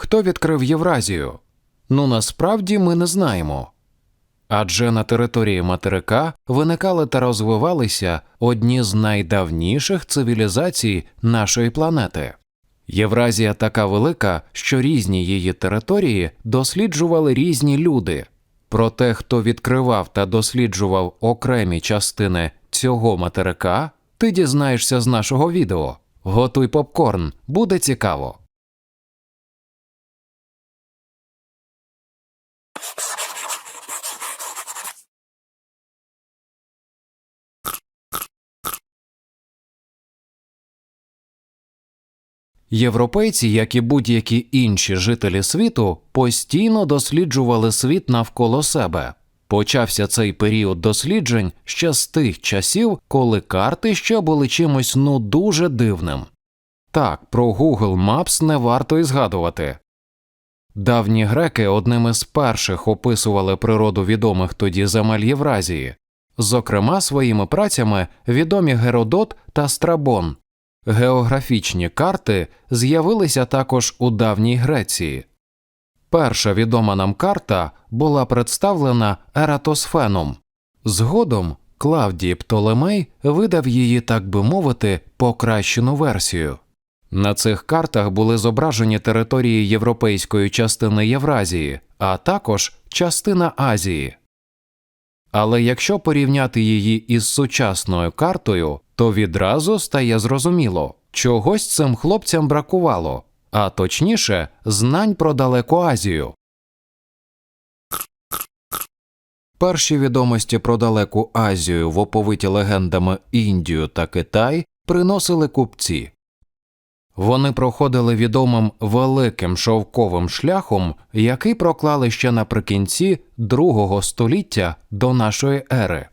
хто відкрив Євразію? Ну насправді ми не знаємо. Адже на території материка виникали та розвивалися одні з найдавніших цивілізацій нашої планети. Євразія така велика, що різні її території досліджували різні люди. Проте, хто відкривав та досліджував окремі частини цього материка, ти дізнаєшся з нашого відео. Готуй попкорн, буде цікаво. Європейці, як і будь-які інші жителі світу, постійно досліджували світ навколо себе. Почався цей період досліджень ще з тих часів, коли карти ще були чимось ну дуже дивним. Так, про Google Maps не варто й згадувати. Давні греки одним із перших описували природу відомих тоді земель Євразії, зокрема своїми працями відомі Геродот та Страбон. Географічні карти з'явилися також у давній Греції. Перша відома нам карта була представлена Ератосфеном. Згодом Клавдій Птолемей видав її, так би мовити, покращену версію. На цих картах були зображені території європейської частини Євразії, а також частина Азії. Але якщо порівняти її із сучасною картою, то відразу стає зрозуміло, чогось цим хлопцям бракувало, а точніше, знань про далеку Азію. Перші відомості про далеку Азію в оповиті легендами Індію та Китай приносили купці. Вони проходили відомим великим шовковим шляхом, який проклали ще наприкінці другого століття до нашої ери.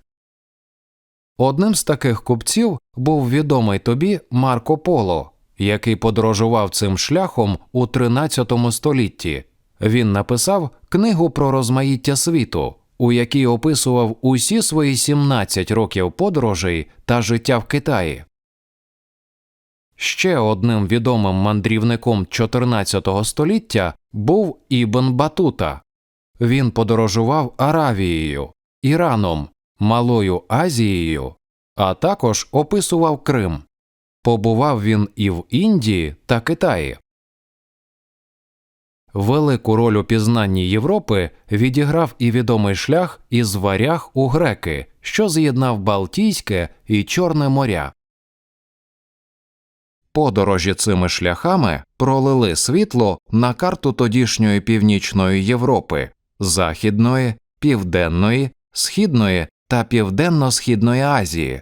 Одним з таких купців був відомий тобі Марко Поло, який подорожував цим шляхом у 13 столітті. Він написав книгу про розмаїття світу, у якій описував усі свої 17 років подорожей та життя в Китаї. Ще одним відомим мандрівником 14 століття був Ібн Батута. Він подорожував Аравією, Іраном, Малою Азією, а також описував Крим. Побував він і в Індії та Китаї. Велику роль у пізнанні Європи відіграв і відомий шлях із варяг у греки, що з'єднав Балтійське і Чорне моря. Подорожі цими шляхами пролили світло на карту тодішньої північної Європи, Західної, Південної, Східної та Південно-Східної Азії.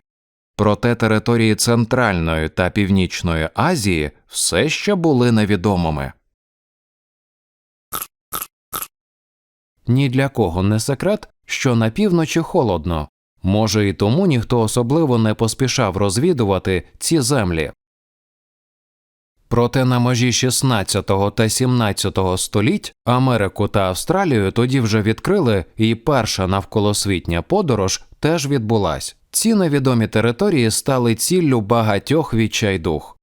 Проте території Центральної та Північної Азії все ще були невідомими. Ні для кого не секрет, що на півночі холодно, може і тому ніхто особливо не поспішав розвідувати ці землі. Проте на межі 16 та 17 століть Америку та Австралію тоді вже відкрили, і перша навколосвітня подорож теж відбулась. Ці невідомі території стали ціллю багатьох відчайдух.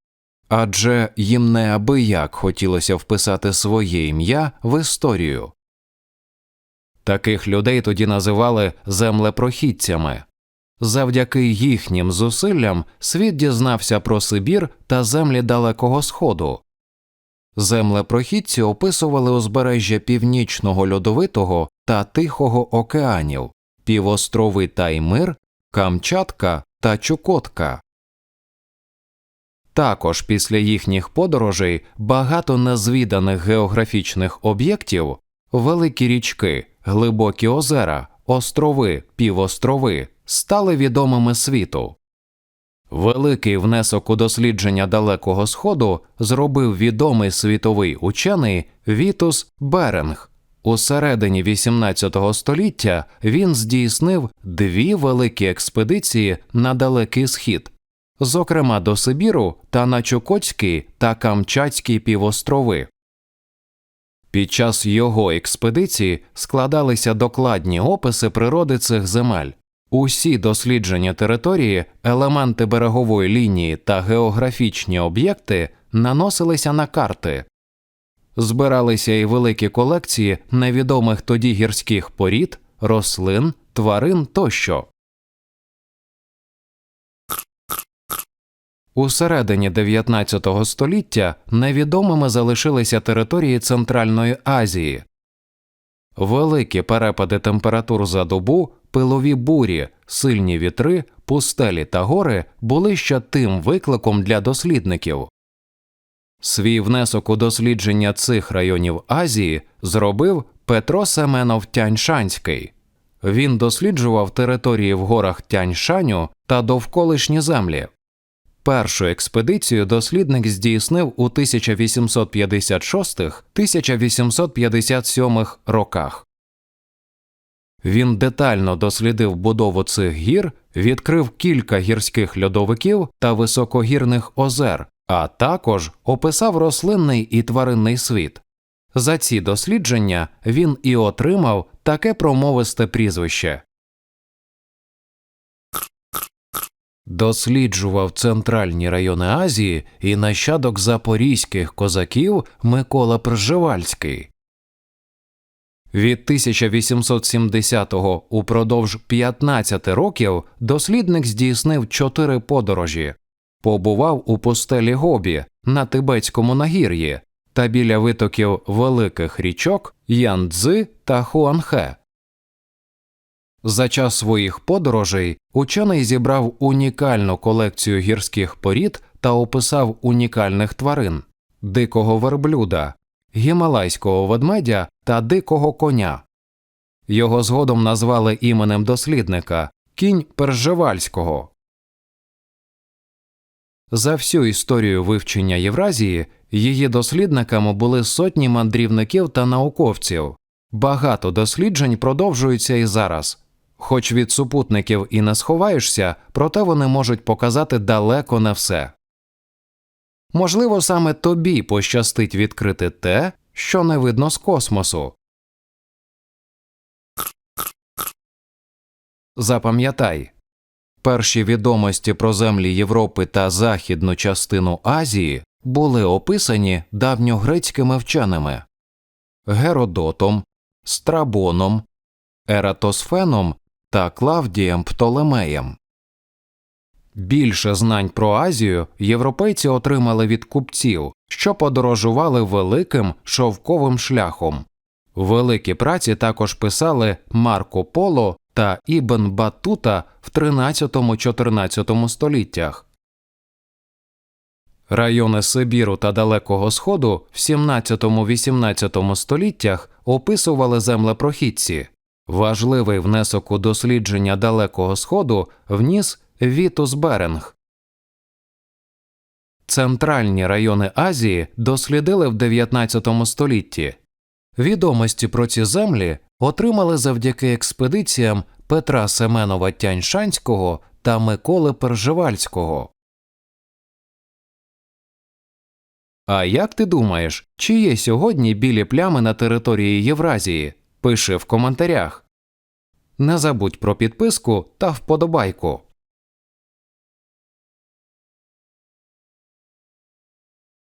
Адже їм неабияк хотілося вписати своє ім'я в історію. Таких людей тоді називали землепрохідцями. Завдяки їхнім зусиллям світ дізнався про Сибір та землі Далекого Сходу. Землепрохідці описували узбережжя Північного льодовитого та Тихого океанів, півострови Таймир, Камчатка та Чукотка. Також після їхніх подорожей багато незвіданих географічних об'єктів, великі річки, глибокі озера, острови, півострови стали відомими світу. Великий внесок у дослідження Далекого Сходу зробив відомий світовий учений Вітус Беринг. У середині XVIII століття він здійснив дві великі експедиції на Далекий Схід, зокрема до Сибіру та на Чукотський та Камчатський півострови. Під час його експедиції складалися докладні описи природи цих земель. Усі дослідження території, елементи берегової лінії та географічні об'єкти наносилися на карти. збиралися і великі колекції невідомих тоді гірських порід, рослин, тварин тощо. У середині 19 століття невідомими залишилися території Центральної Азії. Великі перепади температур за добу, пилові бурі, сильні вітри, пустелі та гори були ще тим викликом для дослідників. Свій внесок у дослідження цих районів Азії зробив Петро Семенов Тяньшанський. Він досліджував території в горах Тяньшаню та довколишні землі. Першу експедицію дослідник здійснив у 1856-1857 роках. Він детально дослідив будову цих гір, відкрив кілька гірських льодовиків та високогірних озер, а також описав рослинний і тваринний світ. За ці дослідження він і отримав таке промовисте прізвище. Досліджував центральні райони Азії і нащадок запорізьких козаків Микола Пржевальський. Від 1870-го упродовж 15 років дослідник здійснив чотири подорожі, побував у пустелі Гобі на Тибетському нагір'ї та біля витоків великих річок Яндзи та Хуанхе. За час своїх подорожей учений зібрав унікальну колекцію гірських порід та описав унікальних тварин дикого верблюда, гімалайського ведмедя та дикого коня. Його згодом назвали іменем дослідника кінь Пержевальського. За всю історію вивчення Євразії її дослідниками були сотні мандрівників та науковців. Багато досліджень продовжуються і зараз. Хоч від супутників і не сховаєшся, проте вони можуть показати далеко не все. Можливо, саме тобі пощастить відкрити те, що не видно з космосу. Запам'ятай перші відомості про землі Європи та західну частину Азії були описані давньогрецькими вченими Геродотом, Страбоном, Ератосфеном та Клавдієм Птолемеєм. Більше знань про Азію європейці отримали від купців, що подорожували великим шовковим шляхом. Великі праці також писали Марко Поло та Ібн Батута в 13-14 століттях. Райони Сибіру та Далекого Сходу в 17-18 століттях описували землепрохідці. Важливий внесок у дослідження Далекого Сходу вніс Вітус Беринг. Центральні райони Азії дослідили в 19 столітті. Відомості про ці землі отримали завдяки експедиціям Петра Семенова Тяньшанського та Миколи Пержевальського. А як ти думаєш, чи є сьогодні білі плями на території Євразії? Пиши в коментарях. Не забудь про підписку та вподобайку.